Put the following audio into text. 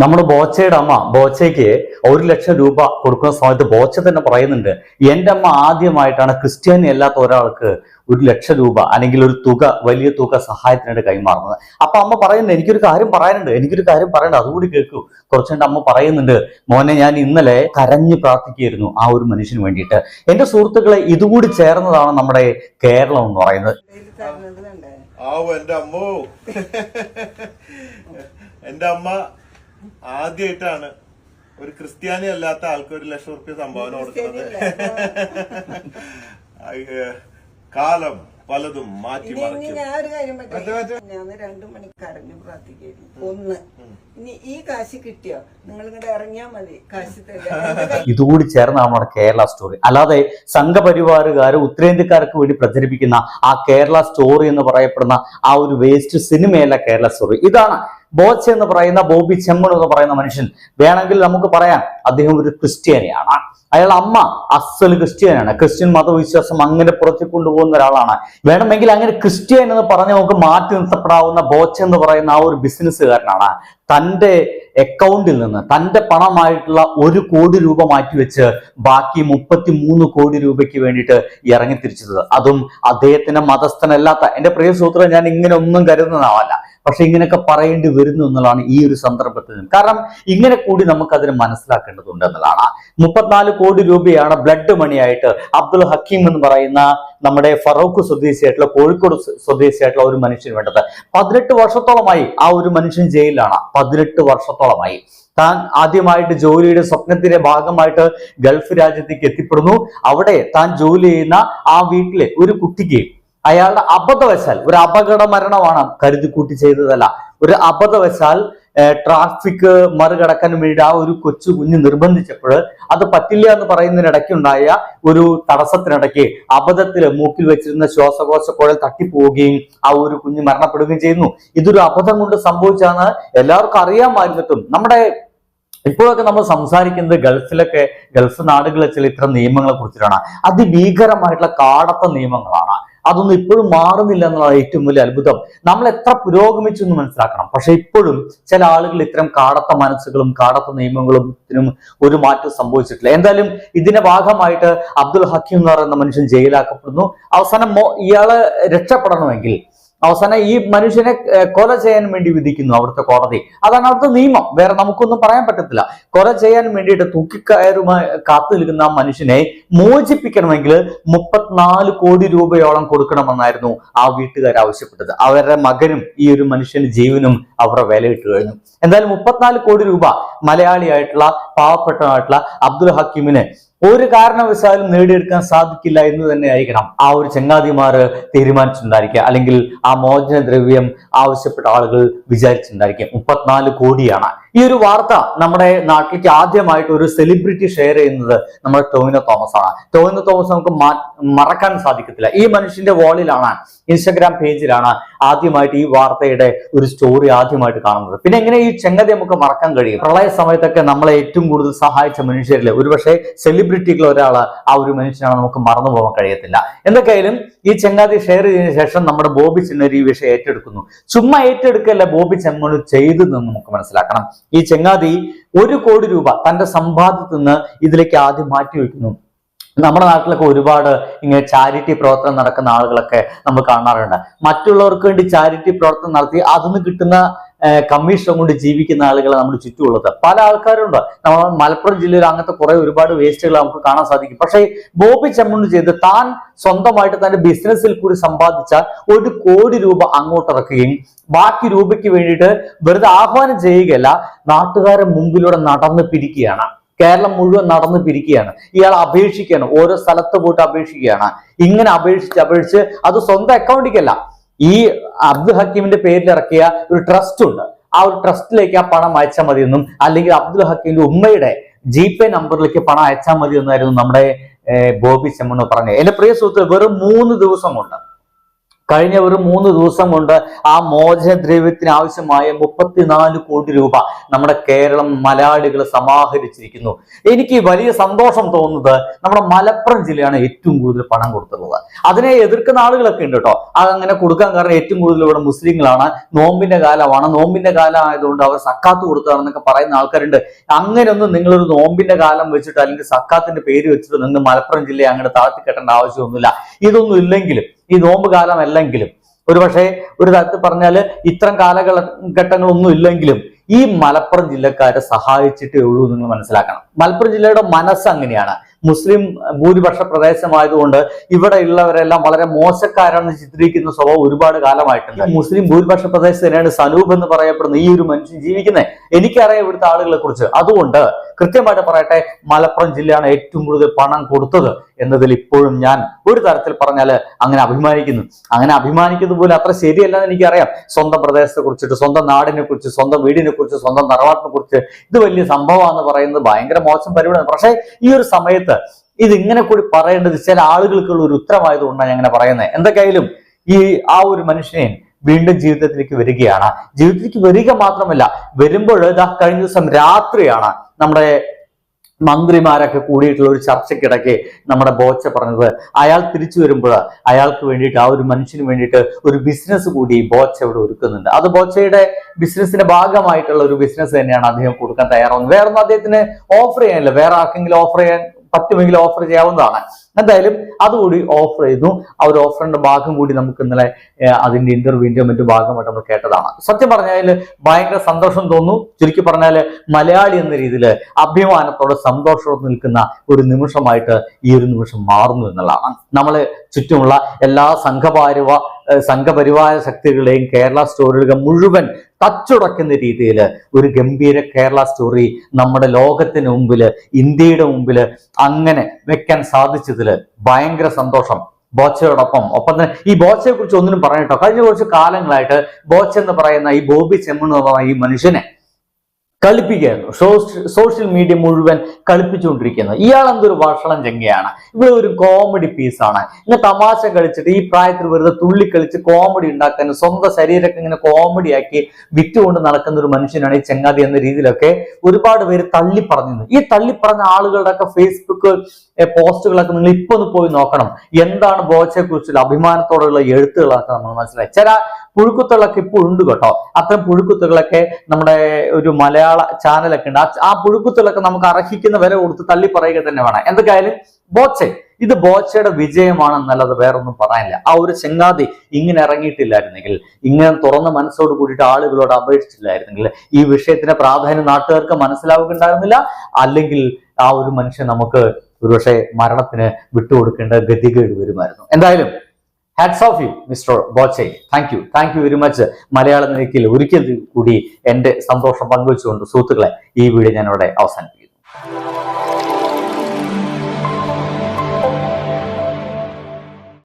നമ്മുടെ ബോച്ചയുടെ അമ്മ ബോച്ചയ്ക്ക് ഒരു ലക്ഷം രൂപ കൊടുക്കുന്ന സമയത്ത് ബോച്ച തന്നെ പറയുന്നുണ്ട് എന്റെ അമ്മ ആദ്യമായിട്ടാണ് ക്രിസ്ത്യാനി അല്ലാത്ത ഒരാൾക്ക് ഒരു ലക്ഷം രൂപ അല്ലെങ്കിൽ ഒരു തുക വലിയ തുക സഹായത്തിനായിട്ട് കൈമാറുന്നത്. അപ്പൊ അമ്മ പറയുന്നുണ്ട് എനിക്കൊരു കാര്യം പറയാനുണ്ട് എനിക്കൊരു കാര്യം പറയണ്ട അതുകൂടി കേൾക്കൂ. കുറച്ചുകൊണ്ട് അമ്മ പറയുന്നുണ്ട് മോനെ ഞാൻ ഇന്നലെ കരഞ്ഞു പ്രാർത്ഥിക്കുകയായിരുന്നു ആ ഒരു മനുഷ്യന് വേണ്ടിയിട്ട്. എന്റെ സുഹൃത്തുക്കളെ ഇതുകൂടി ചേർന്നതാണ് നമ്മുടെ കേരളം എന്ന് പറയുന്നത്. ആവോ എന്റെ അമ്മോ. എന്റെ അമ്മ ആദ്യമായിട്ടാണ് ഒരു ക്രിസ്ത്യാനി അല്ലാത്ത ആൾക്ക് ഒരു ലക്ഷം റുപ്യ സംഭാവന കൊടുക്കുന്നത്. കാലം പലതും മാറ്റി ഞാൻ ഒരു കാര്യം പറ്റേ? ഞാൻ രണ്ടു മണിക്ക് കരഞ്ഞു പ്രാർത്ഥിക്കായിരുന്നു ഒന്ന്. ഇനി ഈ കാശ് കിട്ടിയോ? നിങ്ങൾ ഇങ്ങോട്ട് ഇറങ്ങിയാ മതി. കാശ് ഇതുകൂടി ചേർന്നാണ് നമ്മുടെ കേരള സ്റ്റോറി അല്ലാതെ സംഘപരിവാറുകാർ ഉത്തരേന്ത്യക്കാർക്ക് വേണ്ടി പ്രചരിപ്പിക്കുന്ന ആ കേരള സ്റ്റോറി എന്ന് പറയപ്പെടുന്ന ആ ഒരു വേസ്റ്റ് സിനിമയല്ല കേരള സ്റ്റോറി ഇതാണ് ബോച്ച എന്ന് പറയുന്ന ബോബി ചെമ്മൺ എന്ന് പറയുന്ന മനുഷ്യൻ. വേണമെങ്കിൽ നമുക്ക് പറയാം അദ്ദേഹം ഒരു ക്രിസ്ത്യാനിയാണ്. അയാൾ അമ്മ അസൽ ക്രിസ്ത്യാനിയാണ്. ക്രിസ്ത്യൻ മതവിശ്വാസം അങ്ങനെ പുറത്തു കൊണ്ടുപോകുന്ന ഒരാളാണ്. വേണമെങ്കിൽ അങ്ങനെ ക്രിസ്ത്യൻ എന്ന് പറഞ്ഞ് നമുക്ക് മാറ്റി നിർത്തപ്പെടാവുന്ന ബോച്ച എന്ന് പറയുന്ന ആ ഒരു ബിസിനസ്സുകാരനാണ്. തന്റെ അക്കൗണ്ടിൽ നിന്ന് തന്റെ പണമായിട്ടുള്ള ഒരു കോടി രൂപ മാറ്റിവെച്ച് ബാക്കി മുപ്പത്തി മൂന്ന് കോടി രൂപയ്ക്ക് വേണ്ടിയിട്ട് ഇറങ്ങി തിരിച്ചത് അതും അദ്ദേഹത്തിന്റെ മതസ്ഥനല്ലാത്ത എന്റെ പ്രിയ സൂത്രം ഞാൻ ഇങ്ങനെ ഒന്നും കരുതുന്നതാവല്ല. പക്ഷെ ഇങ്ങനെയൊക്കെ പറയേണ്ടി വരുന്നു എന്നുള്ളതാണ് ഈ ഒരു സന്ദർഭത്തിൽ കാരണം ഇങ്ങനെ കൂടി നമുക്ക് അതിന് മനസ്സിലാക്കേണ്ടതുണ്ട് എന്നുള്ളതാണ്. മുപ്പത്തിനാല് കോടി രൂപയാണ് ബ്ലഡ് മണിയായിട്ട് അബ്ദുൽ ഹക്കീം എന്ന് പറയുന്ന നമ്മുടെ ഫറൂഖ് സ്വദേശിയായിട്ടുള്ള കോഴിക്കോട് സ്വ- സ്വദേശിയായിട്ടുള്ള ഒരു മനുഷ്യന് വേണ്ടത്. പതിനെട്ട് വർഷത്തോളമായി ആ ഒരു മനുഷ്യൻ ജയിലിലാണ്. പതിനെട്ട് വർഷത്തോളമായി. താൻ ആദ്യമായിട്ട് ജോലിയുടെ സ്വപ്നത്തിന്റെ ഭാഗമായിട്ട് ഗൾഫ് രാജ്യത്തേക്ക് എത്തിപ്പെടുന്നു. അവിടെ താൻ ജോലി ചെയ്യുന്ന ആ വീട്ടിലെ ഒരു കുട്ടിക്ക് അയാളുടെ അബദ്ധവശാൽ ഒരു അപകട മരണമാണ് കരുതി കൂട്ടി ചെയ്തതല്ല. ഒരു അബദ്ധവശാൽ ട്രാഫിക് മറികടക്കാൻ വേണ്ടി ആ ഒരു കൊച്ചു കുഞ്ഞ് നിർബന്ധിച്ചപ്പോൾ അത് പറ്റില്ല എന്ന് പറയുന്നതിനിടയ്ക്കുണ്ടായ ഒരു തടസ്സത്തിനിടയ്ക്ക് അബദ്ധത്തിൽ മൂക്കിൽ വെച്ചിരുന്ന ശ്വാസകോശ കുഴൽ തട്ടിപ്പോവുകയും ആ ഒരു കുഞ്ഞ് മരണപ്പെടുകയും ചെയ്യുന്നു. ഇതൊരു അബദ്ധം കൊണ്ട് സംഭവിച്ചാണ് എല്ലാവർക്കും അറിയാമായിരുന്നിട്ടും. നമ്മുടെ ഇപ്പോഴൊക്കെ നമ്മൾ സംസാരിക്കുന്നത് ഗൾഫിലൊക്കെ ഗൾഫ് നാടുകളിലെ ചില ഇത്തരം നിയമങ്ങളെ കുറിച്ചിട്ടാണ്. അതിഭീകരമായിട്ടുള്ള കാടത്ത നിയമങ്ങളാണ്. അതൊന്നും ഇപ്പോഴും മാറുന്നില്ല എന്നുള്ള ഏറ്റവും വലിയ അത്ഭുതം. നമ്മൾ എത്ര പുരോഗമിച്ചു എന്ന് മനസ്സിലാക്കണം. പക്ഷെ ഇപ്പോഴും ചില ആളുകൾ ഇത്തരം കാടത്ത മനസ്സുകളും കാടത്ത നിയമങ്ങളും ഒരു മാറ്റം സംഭവിച്ചിട്ടില്ല. എന്തായാലും ഇതിന്റെ ഭാഗമായിട്ട് അബ്ദുൽ ഹക്കീം എന്ന് പറയുന്ന മനുഷ്യൻ ജയിലാക്കപ്പെടുന്നു. അവസാനം ഇയാൾ രക്ഷപ്പെടണമെങ്കിൽ അവസാനം ഈ മനുഷ്യനെ കൊല ചെയ്യാൻ വേണ്ടി വിധിക്കുന്നു അവിടുത്തെ കോടതി. അതാണ് അവിടുത്തെ നിയമം. വേറെ നമുക്കൊന്നും പറയാൻ പറ്റത്തില്ല. കൊല ചെയ്യാൻ വേണ്ടിയിട്ട് തൂക്കിക്കയറുമായി കാത്തു നിൽക്കുന്ന ആ മനുഷ്യനെ മോചിപ്പിക്കണമെങ്കിൽ മുപ്പത്തിനാല് കോടി രൂപയോളം കൊടുക്കണമെന്നായിരുന്നു ആ വീട്ടുകാർ ആവശ്യപ്പെട്ടത്. അവരുടെ മകനും ഈ ഒരു മനുഷ്യന് ജീവനും അവരുടെ വിലയിട്ട് കഴിഞ്ഞു. എന്തായാലും മുപ്പത്തിനാല് കോടി രൂപ മലയാളിയായിട്ടുള്ള പാവപ്പെട്ടതായിട്ടുള്ള അബ്ദുൽ ഹക്കീമിന് ഒരു കാരണവശാലും നേടിയെടുക്കാൻ സാധിക്കില്ല എന്ന് തന്നെ ആയിരിക്കണം ആ ഒരു ചങ്ങാതിമാർ തീരുമാനിച്ചിട്ടുണ്ടായിരിക്കുക. അല്ലെങ്കിൽ ആ മോചന ദ്രവ്യം ആവശ്യപ്പെട്ട ആളുകൾ വിചാരിച്ചിട്ടുണ്ടായിരിക്കും മുപ്പത്തിനാല് കോടിയാണ്. ഈ ഒരു വാർത്ത നമ്മുടെ നാട്ടിലേക്ക് ആദ്യമായിട്ട് ഒരു സെലിബ്രിറ്റി ഷെയർ ചെയ്യുന്നത് നമ്മുടെ ടോവിനോ തോമസ് ആണ് ടോവിനോ തോമസ് നമുക്ക് മറക്കാൻ സാധിക്കത്തില്ല. ഈ മനുഷ്യന്റെ വോളിലാണ് ഇൻസ്റ്റഗ്രാം പേജിലാണ് ആദ്യമായിട്ട് ഈ വാർത്തയുടെ ഒരു സ്റ്റോറി ആദ്യമായിട്ട് കാണുന്നത്. പിന്നെ എങ്ങനെ ഈ ചെങ്ങതി നമുക്ക് മറക്കാൻ കഴിയും? പ്രളയ സമയത്തൊക്കെ നമ്മളെ ഏറ്റവും കൂടുതൽ സഹായിച്ച മനുഷ്യരിൽ ഒരുപക്ഷെ സെലിബ്രിറ്റികൾ ഒരാൾ ആ ഒരു മനുഷ്യനാണ് നമുക്ക് മറന്നു പോകാൻ കഴിയത്തില്ല. എന്തൊക്കെയായാലും ഈ ചെങ്ങാതി ഷെയർ ചെയ്തതിനു ശേഷം നമ്മുടെ ബോബി ചെന്നരി ഈ വിഷയം ഏറ്റെടുക്കുന്നു. ചുമ്മാ ഏറ്റെടുക്കല്ല ബോബി ചെമ്മണ് ചെയ്തതെന്ന് നമുക്ക് മനസ്സിലാക്കണം. ഈ ചെങ്ങാതി ഒരു കോടി രൂപ തന്റെ സമ്പാദ്യത്തിൽ നിന്ന് ഇതിലേക്ക് ആദ്യം മാറ്റി വെക്കുന്നു നമ്മുടെ നാട്ടിലൊക്കെ ഒരുപാട് ഇങ്ങനെ ചാരിറ്റി പ്രവർത്തനം നടക്കുന്ന ആളുകളൊക്കെ നമ്മൾ കാണാറുണ്ട്. മറ്റുള്ളവർക്ക് വേണ്ടി ചാരിറ്റി പ്രവർത്തനം നടത്തി അതിന് കിട്ടുന്ന കമ്മീഷൻ കൊണ്ട് ജീവിക്കുന്ന ആളുകളെ നമ്മുടെ ചുറ്റുമുള്ളത്. പല ആൾക്കാരുണ്ട്. നമ്മൾ മലപ്പുറം ജില്ലയിൽ അങ്ങനത്തെ കുറെ ഒരുപാട് വേസ്റ്റുകൾ നമുക്ക് കാണാൻ സാധിക്കും. പക്ഷേ ബോബി ചെമ്മണ്ണ് ചെയ്ത് താൻ സ്വന്തമായിട്ട് തന്റെ ബിസിനസ്സിൽ കൂടി സമ്പാദിച്ച ഒരു കോടി രൂപ അങ്ങോട്ട് ഇറക്കുകയും ബാക്കി രൂപയ്ക്ക് വേണ്ടിയിട്ട് വെറുതെ ആഹ്വാനം ചെയ്യുകയല്ല നാട്ടുകാരെ മുമ്പിലൂടെ നടന്ന് പിരിക്കുകയാണ്. കേരളം മുഴുവൻ നടന്ന് പിരിക്കുകയാണ്. ഇയാൾ അപേക്ഷിക്കുകയാണ്. ഓരോ സ്ഥലത്ത് പോയിട്ട് അപേക്ഷിക്കുകയാണ്. ഇങ്ങനെ അപേക്ഷിച്ച് അപേക്ഷിച്ച് അത് സ്വന്തം അക്കൗണ്ടിക്കല്ല ഈ അബ്ദുൽ ഹക്കീമിന്റെ പേരിൽ ഇറക്കിയ ഒരു ട്രസ്റ്റ് ഉണ്ട്. ആ ഒരു ട്രസ്റ്റിലേക്ക് ആ പണം അയച്ചാൽ മതിയെന്നും അല്ലെങ്കിൽ അബ്ദുൽ ഹക്കീമിന്റെ ഉമ്മയുടെ ജി പേ നമ്പറിലേക്ക് പണം അയച്ചാൽ മതി എന്നായിരുന്നു നമ്മുടെ ബോബി ചെമ്മണ് പറഞ്ഞത്. എന്റെ പ്രിയ സുഹൃത്ത് വെറും മൂന്ന് ദിവസം കൊണ്ട് കഴിഞ്ഞ ഒരു മൂന്ന് ദിവസം കൊണ്ട് ആ മോചനദ്രവ്യത്തിന് ആവശ്യമായ മുപ്പത്തിനാല് കോടി രൂപ നമ്മുടെ കേരളം മലയാളികൾ സമാഹരിച്ചിരിക്കുന്നു. എനിക്ക് വലിയ സന്തോഷം തോന്നുന്നത് നമ്മുടെ മലപ്പുറം ജില്ലയാണ് ഏറ്റവും കൂടുതൽ പണം കൊടുത്തിട്ടുള്ളത്. അതിനെ എതിർക്കുന്ന ആളുകളൊക്കെ ഉണ്ട് കേട്ടോ. അതങ്ങനെ കൊടുക്കാൻ കാരണം ഏറ്റവും കൂടുതൽ ഇവിടെ മുസ്ലിങ്ങളാണ്. നോമ്പിന്റെ കാലമാണ്. നോമ്പിന്റെ കാലം ആയതുകൊണ്ട് അവർ സക്കാത്ത് കൊടുത്തതാണെന്നൊക്കെ പറയുന്ന ആൾക്കാരുണ്ട്. അങ്ങനെയൊന്നും നിങ്ങളൊരു നോമ്പിന്റെ കാലം വെച്ചിട്ട് അല്ലെങ്കിൽ സക്കാത്തിന്റെ പേര് വെച്ചിട്ട് നിങ്ങൾ മലപ്പുറം ജില്ലയെ അങ്ങനെ താഴ്ത്തി കെട്ടേണ്ട ആവശ്യമൊന്നുമില്ല. ഇതൊന്നും ഇല്ലെങ്കിലും ഈ നോമ്പ് കാലം അല്ലെങ്കിലും ഒരുപക്ഷെ ഒരു തരത്തിൽ പറഞ്ഞാൽ ഇത്തരം കാലഘട്ടങ്ങളൊന്നും ഇല്ലെങ്കിലും ഈ മലപ്പുറം ജില്ലക്കാരെ സഹായിച്ചിട്ടേ ഉള്ളൂ നിങ്ങൾ മനസ്സിലാക്കണം. മലപ്പുറം ജില്ലയുടെ മനസ്സ് അങ്ങനെയാണ്. മുസ്ലിം ഭൂരിപക്ഷ പ്രദേശമായതുകൊണ്ട് ഇവിടെ ഉള്ളവരെല്ലാം വളരെ മോശക്കാരാണെന്ന് ചിത്രീകരിക്കുന്ന സ്വഭാവം ഒരുപാട് കാലമായിട്ടുണ്ട്. മുസ്ലിം ഭൂരിപക്ഷ പ്രദേശത്ത് തന്നെയാണ് സനൂപ് എന്ന് പറയപ്പെടുന്ന ഈ ഒരു മനുഷ്യൻ ജീവിക്കുന്നത്. എനിക്കറിയാം ഇവിടുത്തെ ആളുകളെ കുറിച്ച് അതുകൊണ്ട് കൃത്യമായിട്ട് പറയട്ടെ മലപ്പുറം ജില്ലയാണ് ഏറ്റവും കൂടുതൽ പണം കൊടുത്തത് എന്നതിൽ ഇപ്പോഴും ഞാൻ ഒരു തരത്തിൽ പറഞ്ഞാൽ അങ്ങനെ അഭിമാനിക്കുന്നു. അങ്ങനെ അഭിമാനിക്കുന്നത് പോലെ അത്ര ശരിയല്ല എന്ന് എനിക്കറിയാം. സ്വന്തം പ്രദേശത്തെ കുറിച്ചിട്ട് സ്വന്തം നാടിനെ കുറിച്ച് സ്വന്തം വീടിനെ കുറിച്ച് സ്വന്തം തറവാട്ടിനെ കുറിച്ച് ഇത് വലിയ സംഭവമാണെന്ന് പറയുന്നത് ഭയങ്കര മോശം പരിപാടിയാണ്. പക്ഷേ ഈ ഒരു സമയത്ത് ഇത് ഇങ്ങനെ കൂടി പറയേണ്ടത് ചില ആളുകൾക്കുള്ള ഒരു ഉത്തരമായതുകൊണ്ടാണ് ഞാൻ അങ്ങനെ പറയുന്നത്. എന്തൊക്കെയായാലും ഈ ആ ഒരു മനുഷ്യനെ വീണ്ടും ജീവിതത്തിലേക്ക് വരികയാണ്. ജീവിതത്തിലേക്ക് വരിക മാത്രമല്ല വരുമ്പോൾ ഇതാ കഴിഞ്ഞ ദിവസം രാത്രിയാണ് നമ്മുടെ മന്ത്രിമാരൊക്കെ കൂടിയിട്ടുള്ള ഒരു ചർച്ചയ്ക്കിടയ്ക്ക് നമ്മുടെ ബോച്ച പറഞ്ഞത്. അയാൾ തിരിച്ചു വരുമ്പോൾ അയാൾക്ക് വേണ്ടിയിട്ട് ആ ഒരു മനുഷ്യന് വേണ്ടിയിട്ട് ഒരു ബിസിനസ് കൂടി ബോച്ച ഇവിടെ ഒരുക്കുന്നുണ്ട്. അത് ബോച്ചയുടെ ബിസിനസിന്റെ ഭാഗമായിട്ടുള്ള ഒരു ബിസിനസ് തന്നെയാണ് അദ്ദേഹം കൊടുക്കാൻ തയ്യാറാവുന്നത്. വേറൊന്നും അദ്ദേഹത്തിന് ഓഫർ ചെയ്യാനില്ല. വേറെ ആർക്കെങ്കിലും ഓഫർ ചെയ്യാൻ പറ്റുമെങ്കിൽ ഓഫർ ചെയ്യാവുന്നതാണ്. എന്തായാലും അതുകൂടി ഓഫർ ചെയ്തു. ആ ഒരു ഓഫറിന്റെ ഭാഗം കൂടി നമുക്ക് ഇന്നലെ അതിന്റെ ഇന്റർവ്യൂവിന്റെ മറ്റു ഭാഗമായിട്ട് നമ്മൾ കേട്ടതാണ്. സത്യം പറഞ്ഞാൽ ഭയങ്കര സന്തോഷം തോന്നുന്നു. ചുരുക്കി പറഞ്ഞാൽ മലയാളി എന്ന രീതിയിൽ അഭിമാനത്തോടെ സന്തോഷത്തോടെ നിൽക്കുന്ന ഒരു നിമിഷമായിട്ട് ഈ ഒരു നിമിഷം മാറുന്നു എന്നുള്ളതാണ്. നമ്മൾ ചുറ്റുമുള്ള എല്ലാ സംഘപരിവ സംഘപരിവാര ശക്തികളെയും കേരള സ്റ്റോറികൾ മുഴുവൻ തച്ചുടക്കുന്ന രീതിയിൽ ഒരു ഗംഭീര കേരള സ്റ്റോറി നമ്മുടെ ലോകത്തിന് മുമ്പിൽ ഇന്ത്യയുടെ മുമ്പിൽ അങ്ങനെ വെക്കാൻ സാധിച്ചതിൽ ഭയങ്കര സന്തോഷം. ബോച്ചയോടൊപ്പം. ഒപ്പം തന്നെ ഈ ബോച്ചയെ കുറിച്ച് ഒന്നിനും പറഞ്ഞിട്ടോ? കഴിഞ്ഞ കുറച്ച് കാലങ്ങളായിട്ട് ബോച്ച എന്ന് പറയുന്ന ഈ ബോബി ചെമ്മൺ എന്ന് പറയുന്ന ഈ മനുഷ്യനെ കളിപ്പിക്കുകയായിരുന്നു. സോഷ്യൽ മീഡിയ മുഴുവൻ കളിപ്പിച്ചുകൊണ്ടിരിക്കുന്നത് ഇയാൾ എന്തൊരു ഭക്ഷണം ചെങ്കയാണ് ഇവിടെ ഒരു കോമഡി പീസാണ്. ഇങ്ങനെ തമാശ കളിച്ചിട്ട് ഈ പ്രായത്തിൽ വെറുതെ തുള്ളി കളിച്ച് കോമഡി ഉണ്ടാക്കാൻ സ്വന്തം ശരീരമൊക്കെ ഇങ്ങനെ കോമഡി ആക്കി വിറ്റുകൊണ്ട് നടക്കുന്ന ഒരു മനുഷ്യനാണ് ഈ ചെങ്ങാതി എന്ന രീതിയിലൊക്കെ ഒരുപാട് പേര് തള്ളി പറഞ്ഞിരുന്നു ഈ തള്ളിപ്പറഞ്ഞ ആളുകളുടെ ഒക്കെ ഫേസ്ബുക്ക് പോസ്റ്റുകളൊക്കെ നിങ്ങൾ ഇപ്പൊ ഒന്ന് പോയി നോക്കണം. എന്താണ് ബോച്ചയെ കുറിച്ചുള്ള അഭിമാനത്തോടെയുള്ള എഴുത്തുകളൊക്കെ നമ്മൾ മനസ്സിലായി. ചില പുഴുക്കുത്തുകളൊക്കെ ഇപ്പോൾ ഉണ്ട് കേട്ടോ. അത്തരം പുഴുക്കുത്തുകളൊക്കെ നമ്മുടെ ഒരു മലയാള ചാനലൊക്കെ ഉണ്ട്. ആ- പുഴുക്കുത്തുകളൊക്കെ നമുക്ക് അർഹിക്കുന്ന വില കൊടുത്ത് തള്ളി പറയുക തന്നെ വേണം. എന്തൊക്കെയായാലും ബോച്ചെ ഇത് ബോച്ചയുടെ വിജയമാണെന്നല്ലാതെ വേറൊന്നും പറയാനില്ല. ആ ഒരു ചെങ്ങാതി ഇങ്ങനെ ഇറങ്ങിയിട്ടില്ലായിരുന്നെങ്കിൽ ഇങ്ങനെ തുറന്ന മനസ്സോട് കൂടിയിട്ട് ആളുകളോട് അപേക്ഷിച്ചില്ലായിരുന്നെങ്കിൽ ഈ വിഷയത്തിന്റെ പ്രാധാന്യം നാട്ടുകാർക്ക് മനസ്സിലാവുകയുണ്ടായിരുന്നില്ല. അല്ലെങ്കിൽ ആ ഒരു മനുഷ്യൻ നമുക്ക് ഒരുപക്ഷെ മരണത്തിന് വിട്ടുകൊടുക്കേണ്ട ഗതികേട് വരുമായിരുന്നു. എന്തായാലും hats off you mister Boche thank you thank you very much മലയാള നിരക്കിൽ ഒരിക്കൽ കൂടി എന്റെ സന്തോഷം പങ്കുവെച്ചുകൊണ്ട് സുഹൃത്തുക്കളെ ഈ വീഡിയോ ഞാൻ ഇവിടെ അവസാനിപ്പിക്കുന്നു.